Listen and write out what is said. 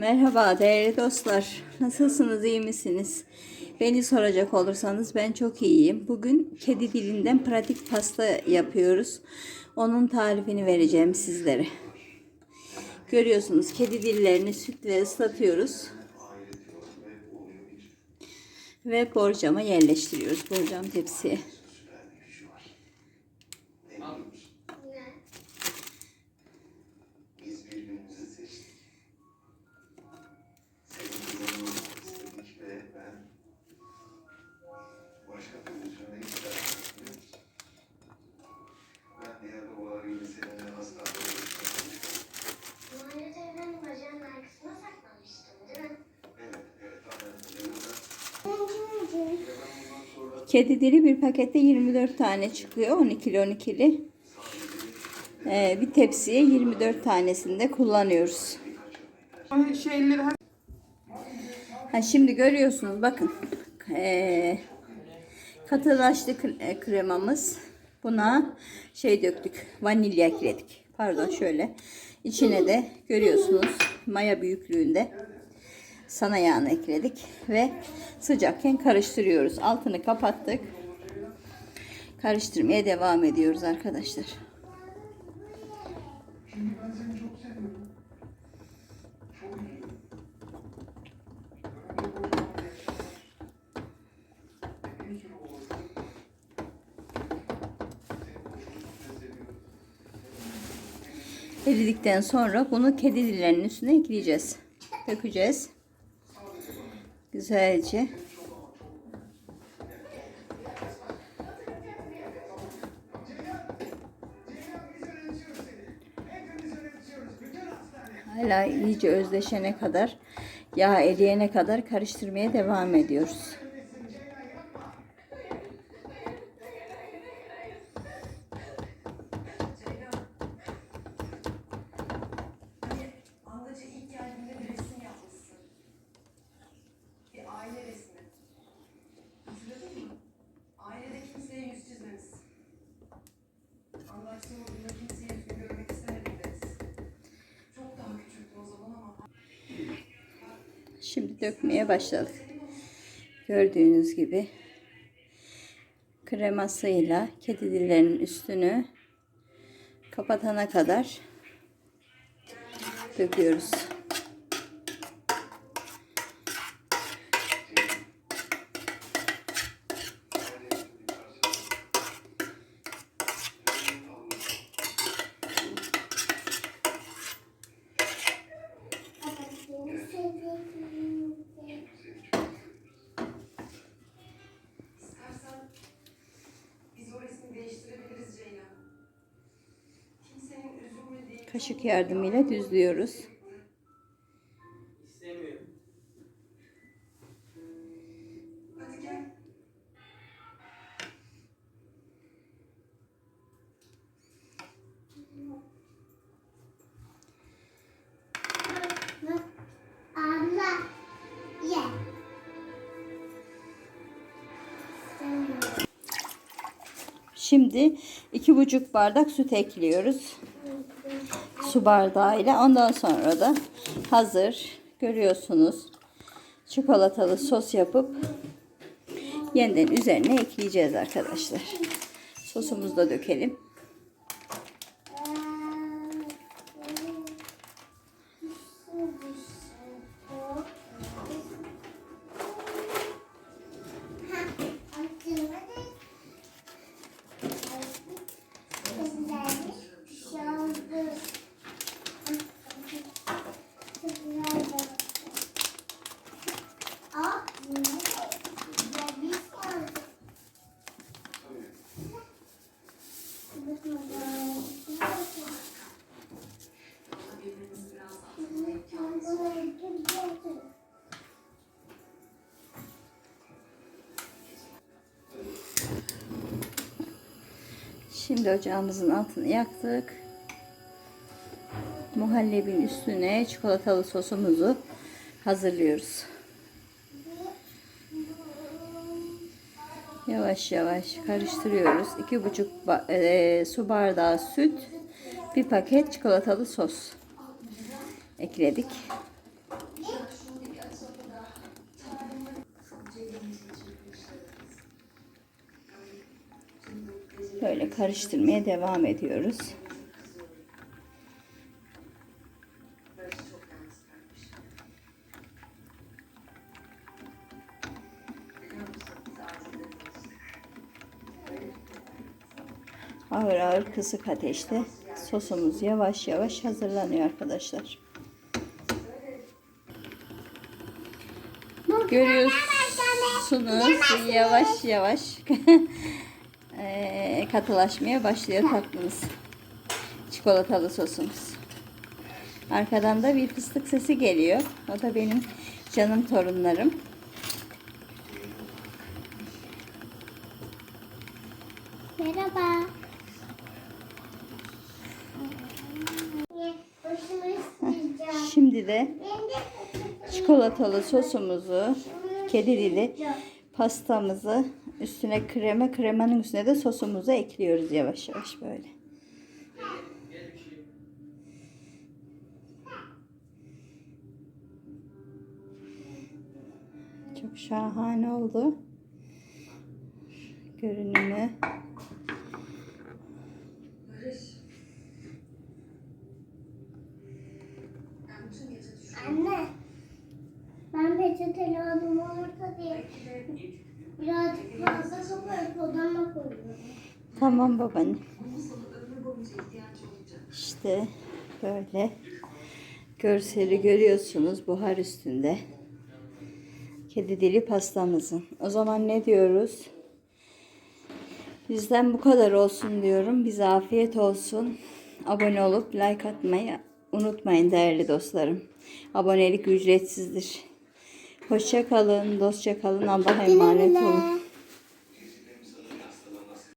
Merhaba değerli dostlar. Nasılsınız, iyi misiniz? Beni soracak olursanız ben çok iyiyim. Bugün kedi dilinden pratik pasta yapıyoruz. Onun tarifini vereceğim sizlere. Görüyorsunuz kedi dillerini sütle ıslatıyoruz. Ve borcama yerleştiriyoruz. Borcam tepsiye. Kedi dili bir pakette 24 tane çıkıyor. 12'li 12'li. Ee, bir tepsiye 24 tanesini de kullanıyoruz. Ha, şimdi görüyorsunuz bakın. Ee, katılaştı e, kremamız. Buna şey döktük. Vanilya ekledik. Pardon şöyle. İçine de görüyorsunuz maya büyüklüğünde sana yağını ekledik ve sıcakken karıştırıyoruz. Altını kapattık. Karıştırmaya devam ediyoruz arkadaşlar. Eridikten sonra bunu kedi dillerinin üstüne ekleyeceğiz. Dökeceğiz. Güzelce. Hala iyice özleşene kadar, yağ eriyene kadar karıştırmaya devam ediyoruz. Şimdi dökmeye başladık. Gördüğünüz gibi kremasıyla kedi dillerinin üstünü kapatana kadar döküyoruz. Kaşık yardımıyla düzlüyoruz. Şimdi iki buçuk bardak süt ekliyoruz. Su bardağıyla. Ondan sonra da hazır görüyorsunuz çikolatalı sos yapıp yeniden üzerine ekleyeceğiz arkadaşlar. Sosumuzu da dökelim. Şimdi ocağımızın altını yaktık. Muhallebin üstüne çikolatalı sosumuzu hazırlıyoruz. Yavaş yavaş karıştırıyoruz. 2,5 ba- e, su bardağı süt, bir paket çikolatalı sos ekledik. Böyle karıştırmaya devam ediyoruz. Ağır ağır kısık ateşte sosumuz yavaş yavaş hazırlanıyor arkadaşlar. Görüyorsunuz yavaş yavaş eee, katılaşmaya başlıyor tatlımız. Çikolatalı sosumuz. Arkadan da bir fıstık sesi geliyor. O da benim canım torunlarım. Merhaba. Şimdi de çikolatalı sosumuzu, kedi dili pastamızı üstüne krema, kremanın üstüne de sosumuzu ekliyoruz yavaş yavaş böyle. Çok şahane oldu. Görünümü. Anne. Ben peçeteli adım olursa diye birazcık fazla kapatıp odama koyuyorum. Tamam babaanne. İşte böyle görseli görüyorsunuz buhar üstünde. Kedi dili pastamızın. O zaman ne diyoruz? Bizden bu kadar olsun diyorum. Bize afiyet olsun. Abone olup like atmayı unutmayın değerli dostlarım. Abonelik ücretsizdir. Hoşça kalın, dostça kalın. Allah'a emanet olun.